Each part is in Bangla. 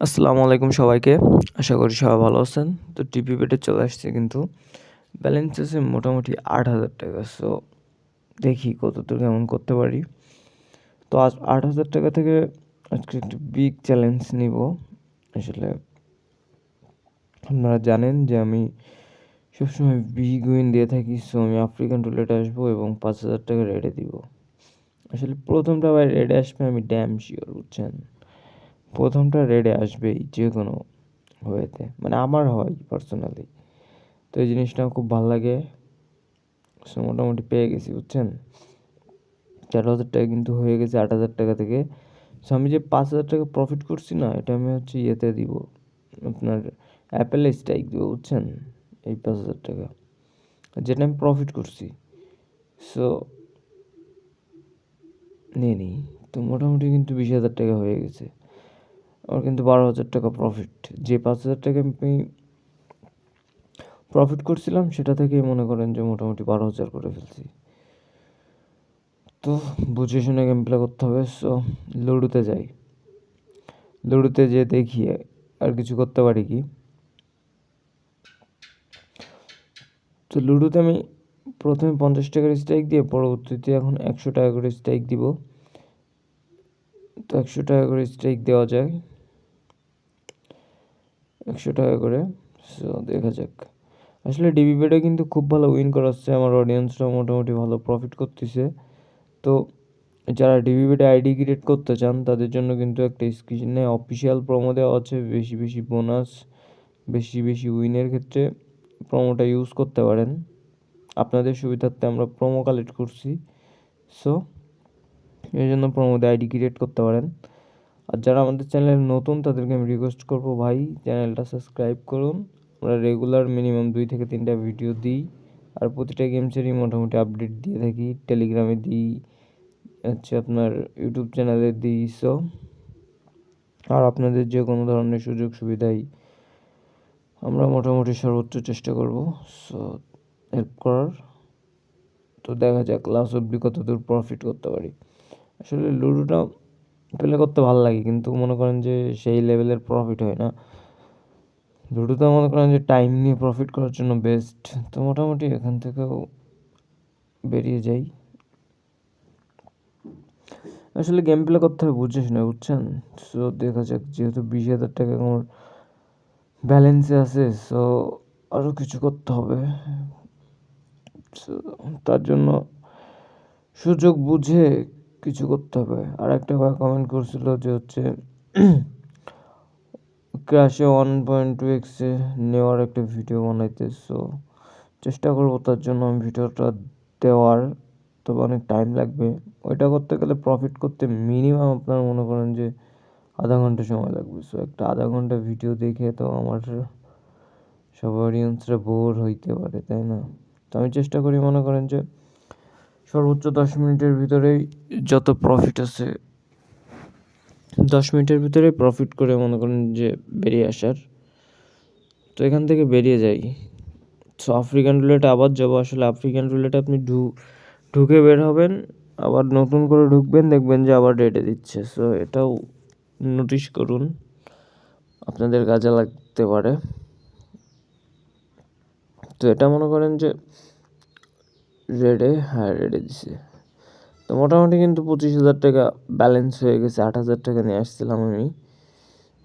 আসসালামু আলাইকুম সবাইকে। আশা করি সবাই ভালো আছেন। তো টিপি পেটে চলে আসছে কিন্তু ব্যালেন্স আছে মোটামুটি আট হাজার টাকা। সো দেখি কতদূর কেমন করতে পারি। তো আজ আট হাজার টাকা থেকে আজকে একটু বিগ চ্যালেঞ্জ নিব। আসলে আপনারা জানেন যে আমি সবসময় বিগ উইন দিয়ে থাকি। সো আমি আফ্রিকান রুলেটে আসব এবং পাঁচ হাজার টাকা রেডে দিব। আসলে প্রথমটা আবার রেডে আসবে আমি ড্যাম শিওর বুঝছেন? প্রথমটা রেডে আসবেই যে কোনো ওয়েতে মানে আমার হয় পার্সোনালি তো এই জিনিসটা খুব ভালো লাগে। সো মোটামুটি পেয়ে গেছি, বুঝছেন? চার হাজার টাকা কিন্তু হয়ে গেছে আট হাজার টাকা থেকে। সো আমি যে পাঁচ হাজার টাকা প্রফিট করছি না, এটা আমি হচ্ছে ইয়েতে দিব। আপনার অ্যাপেলে স্ট্রাইক দিব, বুঝছেন? এই পাঁচ হাজার টাকা। যেটা আমি প্রফিট করছি। সো নিয়ে নিই। তো মোটামুটি কিন্তু বিশ হাজার টাকা হয়ে গেছে। আমার কিন্তু বারো হাজার টাকা প্রফিট যে পাঁচ হাজার টাকা আমি প্রফিট করছিলাম, সেটা থেকেই মনে করেন যে মোটামুটি বারো হাজার করে ফেলছি। তো বুঝে শুনে গেম প্লে করতে হবে। সো লুডোতে যাই। লুডোতে যে দেখি আর কিছু করতে পারি কি? তো লুডোতে আমি প্রথমে পঞ্চাশ টাকার স্ট্রাইক দিয়ে, পরবর্তীতে এখন একশো টাকা করে স্ট্রাইক দিব। তো একশো টাকা করে স্ট্রাইক দেওয়া যায়। একশো টাকা করে। সো দেখা যাক। আসলে ডিবি বেডে কিন্তু খুব ভালো উইন করাচ্ছে আমার অডিয়েন্সরা মোটামুটি ভালো প্রফিট করতেছে। তো যারা ডিবি বেডে আইডি ক্রিয়েট করতে চান, তাদের জন্য কিন্তু একটা স্ক্রিনে অফিসিয়াল প্রোমো দেওয়া আছে। বেশি বেশি বোনাস বেশি বেশি উইনের ক্ষেত্রে প্রোমোটা ইউজ করতে পারেন। আপনাদের সুবিধার্থে আমরা প্রোমো কালেক্ট করছি। সো এই জন্য প্রোমোতে আইডি ক্রিয়েট করতে পারেন। আর যারা আমাদের চ্যানেলে নতুন, তাদেরকে আমি রিকোয়েস্ট করব, ভাই, চ্যানেলটা সাবস্ক্রাইব করুন। আমরা রেগুলার মিনিমাম দুই থেকে তিনটা ভিডিও দিই। আর প্রতিটা গেমসেরই মোটামুটি আপডেট দিয়ে থাকি। টেলিগ্রামে দিই, হচ্ছে আপনার ইউটিউব চ্যানেলে দিই সো আর আপনাদের যে কোনো ধরনের সুযোগ সুবিধাই আমরা মোটামুটি সর্বোচ্চ চেষ্টা করব সো হেল্প করার। তো দেখা যাক লাস্ট অব্দি কত দূর প্রফিট করতে পারি। আসলে লুডোটা প্লে করতে ভালো লাগে, কিন্তু মনে করেন যে সেই লেভেলের প্রফিট হয় না। লুডোতে মনে করেন যে টাইম নিয়ে প্রফিট করার জন্য বেস্ট তো মোটামুটি এখান থেকেও বেরিয়ে যাই। আসলে গেম প্লে করতে হবে বুঝছিস না, বুঝছেন? সো দেখা যাক, যেহেতু বিশ হাজার টাকা আমার ব্যালেন্সে আছে সো আরও কিছু করতে হবে। তার জন্য সুযোগ বুঝে কিছু করতে হবে। আর একটা ভাই কমেন্ট করছিল যে হচ্ছে ক্র্যাশে ওয়ান পয়েন্ট টু এক্সে নেওয়ার একটা ভিডিও বানাইতে সো চেষ্টা করব তার জন্য আমি ভিডিওটা দেওয়ার, তবে অনেক টাইম লাগবে। ওইটা করতে গেলে প্রফিট করতে মিনিমাম আপনার মনে করেন যে আধা ঘণ্টা সময় লাগবে। সো একটা আধা ঘণ্টা ভিডিও দেখে তো আমার সব অডিয়েন্সরা বোর হইতে পারে, তাই না? তো আমি চেষ্টা করি মনে করেন যে সর্বোচ্চ দশ মিনিটের ভিতরেই যত প্রফিট আছে, দশ মিনিটের ভিতরে প্রফিট করে মনে করেন যে বেরিয়ে আসার। তো এখান থেকে বেরিয়ে যাই। সো আফ্রিকান রুলেটে আবার যাব। আসলে আফ্রিকান রুলেটে আপনি ঢু, ঢুকে বের হবেন, আবার নতুন করে ঢুকবেন, দেখবেন যে আবার ডেটে দিচ্ছে। সো এটাও নোটিশ করুন, আপনাদের কাজে লাগতে পারে। তো এটা মনে করেন যে রেডে হ্যাঁ রেডে দিছে। তো মোটামুটি কিন্তু পঁচিশ হাজার টাকা ব্যালেন্স হয়ে গেছে। আট হাজার টাকা নিয়ে আসছিলাম আমি।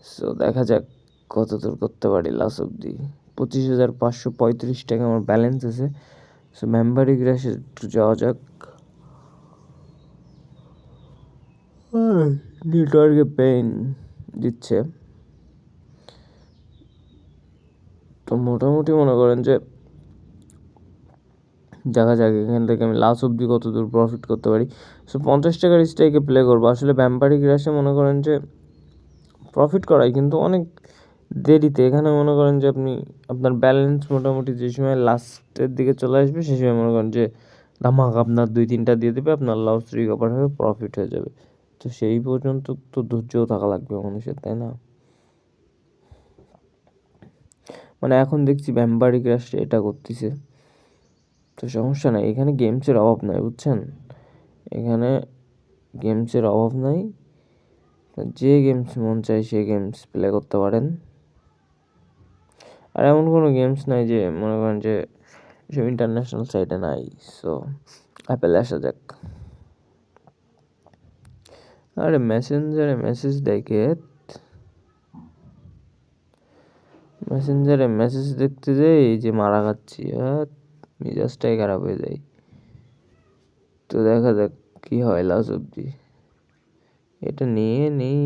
সো দেখা যাক কত দূর করতে পারি লাস্ট অব্দি পঁচিশ হাজার পাঁচশো পঁয়ত্রিশ টাকা আমার ব্যালেন্স আছে। সো মেম্বারি গ্রাসে একটু যাওয়া যাক। নেটওয়ার্কে পেইন দিচ্ছে। তো মোটামুটি মনে করেন যে দেখা যাক, এখান থেকে আমি লাস্ট অব্দি কত দূর প্রফিট করতে পারি। সো পঞ্চাশ টাকার স্ট্রাইকে প্লে করব। আসলে ব্যাম্পারি গ্রাসে মনে করেন যে প্রফিট করাই কিন্তু অনেক দেরিতে। এখানে মনে করেন যে আপনি, আপনার ব্যালেন্স মোটামুটি যে সময় লাস্টের দিকে চলে আসবে, সে সময় মনে করেন যে ধামাক আপনার দুই তিনটা দিয়ে দেবে, আপনার লস রিকভার হয়ে প্রফিট হয়ে যাবে। তো সেই পর্যন্ত তো ধৈর্যও থাকা লাগবে মানুষের, তাই না? মানে এখন দেখছি ভ্যাম্পারি ক্রাশ এটা করতেছে। তো সমস্যা নাই, এখানে গেমসের অভাব নাই, বুঝছেন? এখানে গেমসের অভাব নাই। যে গেমস মন চায় সে গেমস প্লে করতে পারেন। আর এমন কোনো গেমস নাই যে, মনে করেন যে সব ইন্টারন্যাশনাল সাইটে নাই সো অ্যাপেলে আসা যাক। আর মেসেঞ্জারে মেসেজ দেখে মেসেঞ্জারে মেসেজ দেখতে যে এই যে মারা খাচ্ছি আর মেজাজটাই খারাপ হয়ে যায়। তো দেখা যাক কি হয় লাস্ট অব্দি এটা নিয়ে নেই।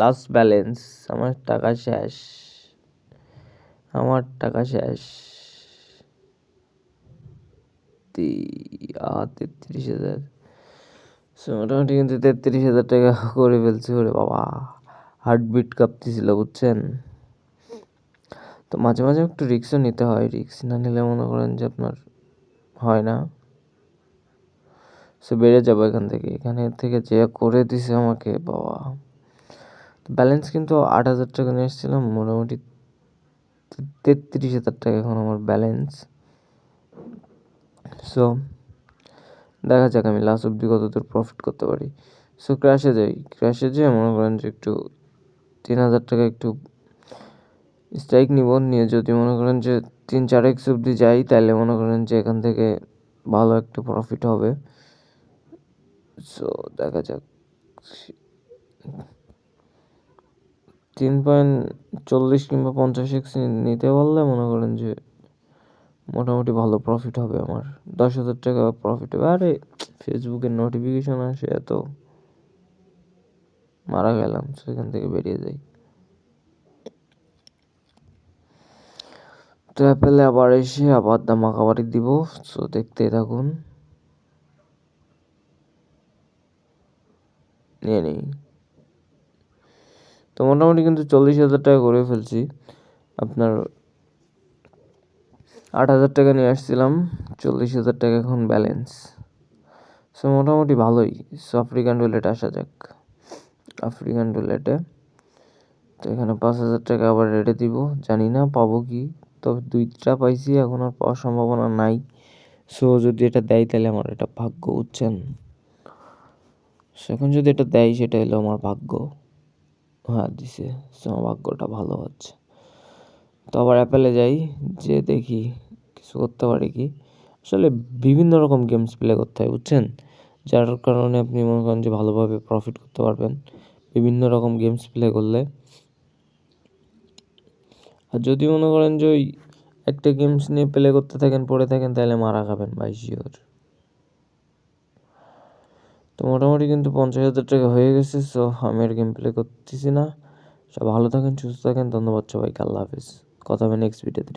লাস্ট ব্যালেন্স আমার টাকা শেষ। আমার টাকা শেষ। তেত্রিশ হাজার। সো মোটামুটি কিন্তু তেত্রিশ হাজার টাকা করে ফেলছি ওরে বাবা। হার্টবিট কাঁপতেছিল, বুঝছেন? তো মাঝে মাঝে একটু রিক্সও নিতে হয়। রিক্স না নিলে মনে করেন যে আপনার হয় না। সে বেড়ে যাবে এখান থেকে। এখানে থেকে যে করে দিছে আমাকে, বাবা। ব্যালেন্স কিন্তু আট হাজার টাকা নিয়ে এসেছিলাম, মোটামুটি তেত্রিশ হাজার টাকা এখন আমার ব্যালেন্স সো দেখা যাক আমি লাস্ট অব্দি কত দূর প্রফিট করতে পারি। সো ক্র্যাশে যাই। ক্র্যাশে যেয়ে মনে করেন যে একটু তিন হাজার টাকা একটু স্ট্রাইক নিব, নিয়ে যদি মনে করেন যে তিন চার এক্স অব্দি যাই, তাহলে মনে করেন যে এখান থেকে ভালো একটা প্রফিট হবে। সো দেখা যাক। তিন পয়েন্ট চল্লিশ কিংবা পঞ্চাশ এক্স নিতে পারলে মনে করেন যে মোটামুটি ভালো প্রফিট হবে আমার। দশ হাজার টাকা প্রফিট হবে। আরে ফেসবুকের নোটিফিকেশন আসে এত। মারা গেলাম, সেখান থেকে বেরিয়ে যাই। তো অ্যাপেলে আবার এসে আবার দামাকাবারি দিব সো দেখতেই থাকুন। নিয়ে নিই। তো মোটামুটি কিন্তু চল্লিশ হাজার টাকা করে ফেলছি। আপনার আট হাজার টাকা নিয়ে আসছিলাম, চল্লিশ হাজার টাকা এখন ব্যালেন্স। সো মোটামুটি ভালোই। সো আফ্রিকান রুলেটে আসা যাক। আফ্রিকান রুলেটে তো এখানে পাঁচ হাজার টাকা আবার রেটে দিব, জানি না, পাবো কি? তবে দুইটা পাইছি, এখন আর পাওয়ার সম্ভাবনা নাই। সো যদি এটা দেয় তাহলে আমার এটা ভাগ্য, বুঝছেন? এখন যদি এটা দেয়, সেটা হলো আমার ভাগ্য। হ্যাঁ দিছে। সো আমার ভাগ্যটা ভালো হচ্ছে। তো আবার অ্যাপেলে যাই, যে দেখি, কিছু করতে পারি কি? আসলে বিভিন্ন রকম গেমস প্লে করতে হয়, বুঝছেন? যার কারণে আপনি মনে করেন যে ভালোভাবে প্রফিট করতে পারবেন। বিভিন্ন রকম গেমস প্লে করলে। আর যদি মনে করেন যে ওই একটা গেমস নিয়ে প্লে করতে থাকেন, পড়ে থাকেন, তাহলে মারা খাবেন ভাই শিওর তো মোটামুটি কিন্তু পঞ্চাশ হাজার টাকা হয়ে গেছে সো আমি আর গেম প্লে করতেছি না। সব ভালো থাকেন, সুস্থ থাকেন, ধন্যবাদ সবাইকে, আল্লাহ হাফিজ। কথা হবে নেক্সট ভিডিওতে